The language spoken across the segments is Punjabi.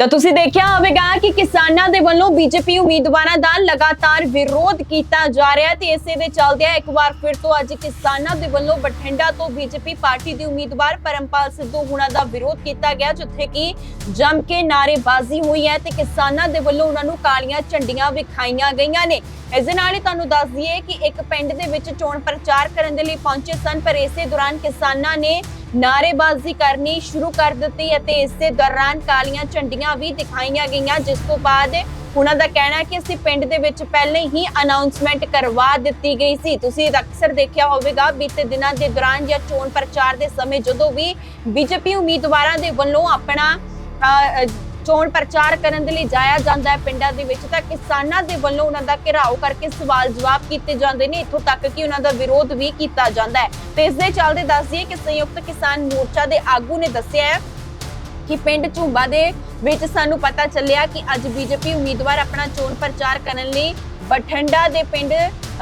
ਤਾਂ ਤੁਸੀਂ ਦੇਖਿਆ ਹੋਵੇਗਾ ਕਿ ਕਿਸਾਨਾਂ ਦੇ ਵੱਲੋਂ ਬੀਜੇਪੀ ਉਮੀਦਵਾਰਾਂ ਦਾ ਲਗਾਤਾਰ ਵਿਰੋਧ ਕੀਤਾ ਜਾ ਰਿਹਾ ਤੇ ਇਸੇ ਦੇ ਚੱਲਦਿਆਂ ਇੱਕ ਵਾਰ ਫਿਰ ਤੋਂ ਅੱਜ ਕਿਸਾਨਾਂ ਦੇ ਵੱਲੋਂ ਬਠਿੰਡਾ ਤੋਂ ਬੀਜੇਪੀ ਪਾਰਟੀ ਦੇ ਉਮੀਦਵਾਰ ਪਰਮਪਾਲ ਸਿੱਧੂ ਹੁਣਾਂ ਦਾ ਵਿਰੋਧ ਕੀਤਾ ਗਿਆ, ਜਿੱਥੇ ਕਿ ਜੰਮ ਕੇ ਨਾਰੇਬਾਜ਼ੀ ਹੋਈ ਹੈ ਤੇ ਕਿਸਾਨਾਂ ਦੇ ਵੱਲੋਂ ਉਹਨਾਂ ਨੂੰ ਕਾਲੀਆਂ ਝੰਡੀਆਂ ਵਿਖਾਈਆਂ ਗਈਆਂ ਨੇ। ਇਸ ਦੇ ਨਾਲ ਹੀ ਤੁਹਾਨੂੰ ਦੱਸ ਦਈਏ ਕਿ ਇੱਕ ਪਿੰਡ ਦੇ ਵਿੱਚ ਚੋਣ ਪ੍ਰਚਾਰ ਕਰਨ ਦੇ ਲਈ ਪਹੁੰਚੇ ਸਨ, ਪਰ ਇਸੇ ਦੌਰਾਨ ਕਿਸਾਨਾਂ ਨੇ ਨਾਰੇਬਾਜ਼ੀ ਕਰਨੀ ਸ਼ੁਰੂ ਕਰ ਦਿੱਤੀ ਅਤੇ ਇਸੇ ਦੌਰਾਨ ਕਾਲੀਆਂ ਝੰਡੀਆਂ ਵੀ ਦਿਖਾਈਆਂ ਗਈਆਂ, ਜਿਸ ਤੋਂ ਬਾਅਦ ਉਹਨਾਂ ਦਾ ਕਹਿਣਾ ਹੈ ਕਿ ਅਸੀਂ ਪਿੰਡ ਦੇ ਵਿੱਚ ਪਹਿਲੇ ਹੀ ਅਨਾਉਂਸਮੈਂਟ ਕਰਵਾ ਦਿੱਤੀ ਗਈ ਸੀ। ਤੁਸੀਂ ਅਕਸਰ ਦੇਖਿਆ ਹੋਵੇਗਾ, ਬੀਤੇ ਦਿਨਾਂ ਦੇ ਦੌਰਾਨ ਜਾਂ ਚੋਣ ਪ੍ਰਚਾਰ ਦੇ ਸਮੇਂ ਜਦੋਂ ਵੀ ਬੀਜੇਪੀ ਉਮੀਦਵਾਰਾਂ ਦੇ ਵੱਲੋਂ ਆਪਣਾ ਚੋਣ ਪ੍ਰਚਾਰ ਕਰਨ ਦੇ ਲਈ ਜਾਇਆ ਜਾਂਦਾ ਹੈ ਪਿੰਡਾਂ ਦੇ ਵਿੱਚ, ਤਾਂ ਕਿਸਾਨਾਂ ਦੇ ਵੱਲੋਂ ਉਹਨਾਂ ਦਾ ਘਿਰਾਓ ਕਰਕੇ ਸਵਾਲ ਜਵਾਬ ਕੀਤੇ ਜਾਂਦੇ ਨੇ। ਇੱਥੋਂ ਤੱਕ ਕਿ ਉਹਨਾਂ ਦਾ ਵਿਰੋਧ ਵੀ ਕੀਤਾ ਜਾਂਦਾ ਹੈ। ਤੇ ਇਸ ਦੇ ਚੱਲਦੇ ਦੱਸ ਦਈਏ ਕਿ ਸੰਯੁਕਤ ਕਿਸਾਨ ਮੋਰਚਾ ਦੇ ਆਗੂ ਨੇ ਦੱਸਿਆ ਹੈ ਕਿ ਪਿੰਡ ਝੁੰਬਾ ਦੇ ਵਿੱਚ ਸਾਨੂੰ ਪਤਾ ਚੱਲਿਆ ਕਿ ਅੱਜ ਬੀਜੇਪੀ ਉਮੀਦਵਾਰ ਆਪਣਾ ਚੋਣ ਪ੍ਰਚਾਰ ਕਰਨ ਲਈ ਬਠਿੰਡਾ ਦੇ ਪਿੰਡ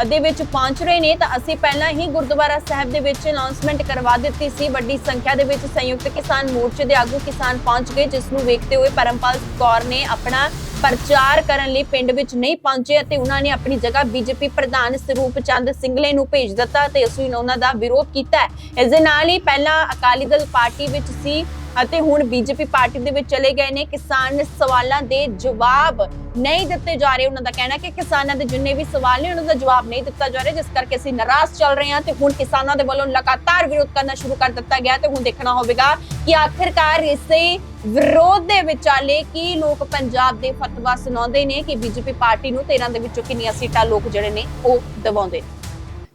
ਦੇ ਵਿੱਚ ਪਹੁੰਚ ਰਹੇ ਨੇ ਤਾਂ ਅਸੀਂ ਪਹਿਲਾਂ ਹੀ ਗੁਰਦੁਆਰਾ ਸਾਹਿਬ ਦੇ ਵਿੱਚ ਅਨਾਉਂਸਮੈਂਟ ਕਰਵਾ ਦਿੱਤੀ ਸੀ। ਵੱਡੀ ਸੰਖਿਆ ਦੇ ਵਿੱਚ ਸੰਯੁਕਤ ਕਿਸਾਨ ਮੋਰਚੇ ਦੇ ਆਗੂ ਕਿਸਾਨ ਪਹੁੰਚ ਗਏ, ਜਿਸ ਨੂੰ ਵੇਖਦੇ ਹੋਏ ਪਰਮਪਾਲ ਕੌਰ ਨੇ ਆਪਣਾ ਪ੍ਰਚਾਰ ਕਰਨ ਲਈ ਪਿੰਡ ਵਿੱਚ ਨਹੀਂ ਪਹੁੰਚੇ ਅਤੇ ਉਹਨਾਂ ਨੇ ਆਪਣੀ ਜਗ੍ਹਾ ਬੀਜੇਪੀ ਪ੍ਰਧਾਨ ਸਰੂਪ ਚੰਦ ਸਿੰਗਲੇ ਨੂੰ ਭੇਜ ਦਿੱਤਾ ਤੇ ਅਸੀਂ ਉਹਨਾਂ ਦਾ ਵਿਰੋਧ ਕੀਤਾ। ਹੈ ਇਸ ਦੇ ਨਾਲ ਹੀ ਪਹਿਲਾਂ ਅਕਾਲੀ ਦਲ ਪਾਰਟੀ ਵਿੱਚ ਸੀ। ਅਤੇ ਹੁਣ ਬੀਜੇਪੀ ਪਾਰਟੀ ਦੇ ਵਿੱਚ ਚਲੇ ਗਏ ਨੇ। ਕਿਸਾਨ ਸਵਾਲਾਂ ਦੇ ਜਵਾਬ ਨਹੀਂ ਦਿੱਤੇ ਜਾ ਰਹੇ। ਉਹਨਾਂ ਦਾ ਕਹਿਣਾ ਕਿ ਕਿਸਾਨਾਂ ਦੇ ਜਿੰਨੇ ਵੀ ਸਵਾਲ ਨੇ, ਉਹਨਾਂ ਦਾ ਜਵਾਬ ਨਹੀਂ ਦਿੱਤਾ ਜਾ ਰਿਹਾ। ਜਿਸ ਕਰਕੇ ਅਸੀਂ ਨਾਰਾਜ਼ ਚੱਲ ਰਹੇ ਹਾਂ ਤੇ ਹੁਣ ਕਿਸਾਨਾਂ ਦੇ ਵੱਲੋਂ ਲਗਾਤਾਰ ਵਿਰੋਧ ਕਰਨਾ ਸ਼ੁਰੂ ਕਰ ਦਿੱਤਾ ਗਿਆ ਤੇ ਹੁਣ ਦੇਖਣਾ ਹੋਵੇਗਾ ਕਿ ਆਖਿਰਕਾਰ ਇਸੇ ਵਿਰੋਧ ਦੇ ਵਿਚਾਲੇ ਕੀ ਲੋਕ ਪੰਜਾਬ ਦੇ ਫਤਵਾ ਸੁਣਾਉਂਦੇ ਨੇ ਕਿ ਬੀਜੇਪੀ ਪਾਰਟੀ ਨੂੰ 13 ਦੇ ਵਿੱਚੋਂ ਕਿੰਨੀਆਂ ਸੀਟਾਂ ਲੋਕ ਜਿਹੜੇ ਨੇ ਉਹ ਦਵਾਉਂਦੇ ਨੇ।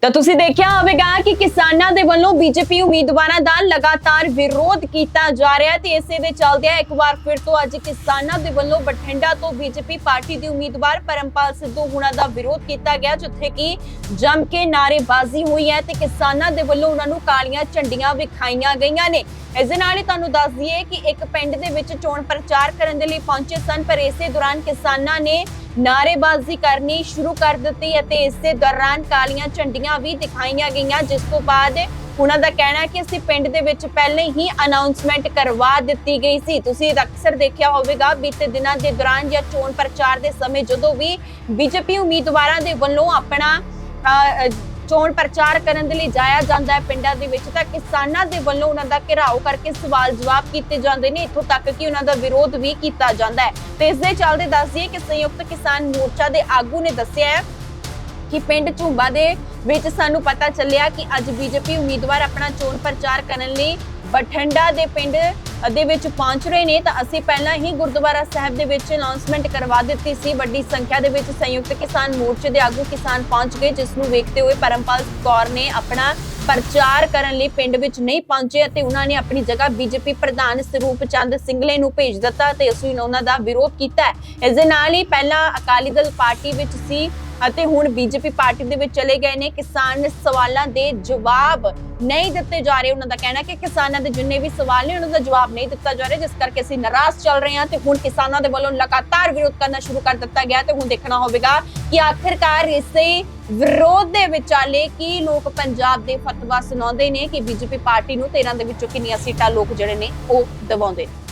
ਤਾਂ ਤੁਸੀਂ ਦੇਖਿਆ ਹੋਵੇਗਾ ਕਿ ਕਿਸਾਨਾਂ ਦੇ ਵੱਲੋਂ ਬੀਜੇਪੀ ਉਮੀਦਵਾਰਾਂ ਦਾ ਲਗਾਤਾਰ ਵਿਰੋਧ ਕੀਤਾ ਜਾ ਰਿਹਾ ਤੇ ਇਸੇ ਦੇ ਚੱਲਦਿਆਂ ਇੱਕ ਵਾਰ ਫਿਰ ਤੋਂ ਅੱਜ ਕਿਸਾਨਾਂ ਦੇ ਵੱਲੋਂ ਬਠਿੰਡਾ ਤੋਂ ਬੀਜੇਪੀ ਪਾਰਟੀ ਦੇ ਉਮੀਦਵਾਰ ਪਰਮਪਾਲ ਸਿੱਧੂ ਹੁਣਾਂ ਦਾ ਵਿਰੋਧ ਕੀਤਾ ਗਿਆ, ਜਿੱਥੇ ਕਿ ਜੰਮ ਕੇ ਨਾਰੇਬਾਜ਼ੀ ਹੋਈ ਹੈ ਤੇ ਕਿਸਾਨਾਂ ਦੇ ਵੱਲੋਂ ਉਹਨਾਂ ਨੂੰ ਕਾਲੀਆਂ ਝੰਡੀਆਂ ਵਿਖਾਈਆਂ ਗਈਆਂ ਨੇ। ਇਸ ਦੇ ਨਾਲ ਹੀ ਤੁਹਾਨੂੰ ਦੱਸ ਦਈਏ ਕਿ ਇੱਕ ਪਿੰਡ ਦੇ ਵਿੱਚ ਚੋਣ ਪ੍ਰਚਾਰ ਕਰਨ ਦੇ ਲਈ ਪਹੁੰਚੇ ਸਨ, ਪਰ ਇਸੇ ਦੌਰਾਨ ਕਿਸਾਨਾਂ ਨੇ ਨਾਰੇਬਾਜ਼ੀ ਕਰਨੀ ਸ਼ੁਰੂ ਕਰ ਦਿੱਤੀ ਅਤੇ ਇਸੇ ਦੌਰਾਨ ਕਾਲੀਆਂ ਝੰਡੀਆਂ ਵੀ ਦਿਖਾਈਆਂ ਗਈਆਂ, ਜਿਸ ਤੋਂ ਬਾਅਦ ਉਹਨਾਂ ਦਾ ਕਹਿਣਾ ਹੈ ਕਿ ਅਸੀਂ ਪਿੰਡ ਦੇ ਵਿੱਚ ਪਹਿਲੇ ਹੀ ਅਨਾਉਂਸਮੈਂਟ ਕਰਵਾ ਦਿੱਤੀ ਗਈ ਸੀ। ਤੁਸੀਂ ਅਕਸਰ ਦੇਖਿਆ ਹੋਵੇਗਾ, ਬੀਤੇ ਦਿਨਾਂ ਦੇ ਦੌਰਾਨ ਜਾਂ ਚੋਣ ਪ੍ਰਚਾਰ ਦੇ ਸਮੇਂ ਜਦੋਂ ਵੀ ਬੀਜੇਪੀ ਉਮੀਦਵਾਰਾਂ ਦੇ ਵੱਲੋਂ ਆਪਣਾ ਚੋਣ ਪ੍ਰਚਾਰ ਕਰਨ ਦੇ ਲਈ ਜਾਇਆ ਜਾਂਦਾ ਹੈ ਪਿੰਡਾਂ ਦੇ ਵਿੱਚ, ਤਾਂ ਕਿਸਾਨਾਂ ਦੇ ਵੱਲੋਂ ਉਹਨਾਂ ਦਾ ਘਿਰਾਓ ਕਰਕੇ ਸਵਾਲ ਜਵਾਬ ਕੀਤੇ ਜਾਂਦੇ ਨੇ। ਇੱਥੋਂ ਤੱਕ ਕਿ ਉਹਨਾਂ ਦਾ ਵਿਰੋਧ ਵੀ ਕੀਤਾ ਜਾਂਦਾ ਹੈ। ਤੇ ਇਸ ਦੇ ਚੱਲਦੇ ਦੱਸ ਦਈਏ ਕਿ ਸੰਯੁਕਤ ਕਿਸਾਨ ਮੋਰਚਾ ਦੇ ਆਗੂ ਨੇ ਦੱਸਿਆ ਹੈ ਕਿ ਪਿੰਡ ਝੁੰਬਾ ਦੇ ਵਿੱਚ ਸਾਨੂੰ ਪਤਾ ਚੱਲਿਆ ਕਿ ਅੱਜ ਬੀਜੇਪੀ ਉਮੀਦਵਾਰ ਆਪਣਾ ਚੋਣ ਪ੍ਰਚਾਰ ਕਰਨ ਲਈ ਬਠਿੰਡਾ ਦੇ ਪਿੰਡ ਦੇ ਵਿੱਚ ਪਹੁੰਚ ਰਹੇ ਨੇ, ਤਾਂ ਅਸੀਂ ਪਹਿਲਾਂ ਹੀ ਗੁਰਦੁਆਰਾ ਸਾਹਿਬ ਦੇ ਵਿੱਚ ਅਨਾਉਂਸਮੈਂਟ ਕਰਵਾ ਦਿੱਤੀ ਸੀ। ਵੱਡੀ ਸੰਖਿਆ ਦੇ ਵਿੱਚ ਸੰਯੁਕਤ ਕਿਸਾਨ ਮੋਰਚੇ ਦੇ ਆਗੂ ਕਿਸਾਨ ਪਹੁੰਚ ਗਏ, ਜਿਸ ਨੂੰ ਵੇਖਦੇ ਹੋਏ ਪਰਮਪਾਲ ਕੌਰ ਨੇ ਆਪਣਾ ਪ੍ਰਚਾਰ ਕਰਨ ਲਈ ਪਿੰਡ ਵਿੱਚ ਨਹੀਂ ਪਹੁੰਚੇ ਅਤੇ ਉਹਨਾਂ ਨੇ ਆਪਣੀ ਜਗ੍ਹਾ ਬੀਜੇਪੀ ਪ੍ਰਧਾਨ ਸਰੂਪ ਚੰਦ ਸਿੰਗਲੇ ਨੂੰ ਭੇਜ ਦਿੱਤਾ ਤੇ ਅਸੀਂ ਉਹਨਾਂ ਦਾ ਵਿਰੋਧ ਕੀਤਾ। ਇਸ ਦੇ ਨਾਲ ਹੀ ਪਹਿਲਾਂ ਅਕਾਲੀ ਦਲ ਪਾਰਟੀ ਵਿੱਚ ਸੀ ਅਤੇ ਹੁਣ ਬੀਜੇਪੀ ਪਾਰਟੀ ਦੇ ਵਿੱਚ ਚਲੇ ਗਏ ਨੇ। ਕਿਸਾਨ ਸਵਾਲਾਂ ਦੇ ਜਵਾਬ ਨਹੀਂ ਦਿੱਤੇ ਜਾ ਰਹੇ। ਉਹਨਾਂ ਦਾ ਕਹਿਣਾ ਕਿ ਕਿਸਾਨਾਂ ਦੇ ਜਿੰਨੇ ਵੀ ਸਵਾਲ ਨੇ, ਉਹਨਾਂ ਦਾ ਜਵਾਬ ਨਹੀਂ ਦਿੱਤਾ ਜਾ ਰਿਹਾ। ਜਿਸ ਕਰਕੇ ਅਸੀਂ ਨਾਰਾਜ਼ ਚੱਲ ਰਹੇ ਹਾਂ ਤੇ ਹੁਣ ਕਿਸਾਨਾਂ ਦੇ ਵੱਲੋਂ ਲਗਾਤਾਰ ਵਿਰੋਧ ਕਰਨਾ ਸ਼ੁਰੂ ਕਰ ਦਿੱਤਾ ਗਿਆ ਤੇ ਹੁਣ ਦੇਖਣਾ ਹੋਵੇਗਾ ਕਿ ਆਖਿਰਕਾਰ ਇਸੇ ਵਿਰੋਧ ਦੇ ਵਿਚਾਲੇ ਕੀ ਲੋਕ ਪੰਜਾਬ ਦੇ ਫਤਵਾ ਸੁਣਾਉਂਦੇ ਨੇ ਕਿ ਬੀਜੇਪੀ ਪਾਰਟੀ ਨੂੰ 13 ਦੇ ਵਿੱਚੋਂ ਕਿੰਨੀਆਂ ਸੀਟਾਂ ਲੋਕ ਜਿਹੜੇ ਨੇ ਉਹ ਦਵਾਉਂਦੇ ਨੇ।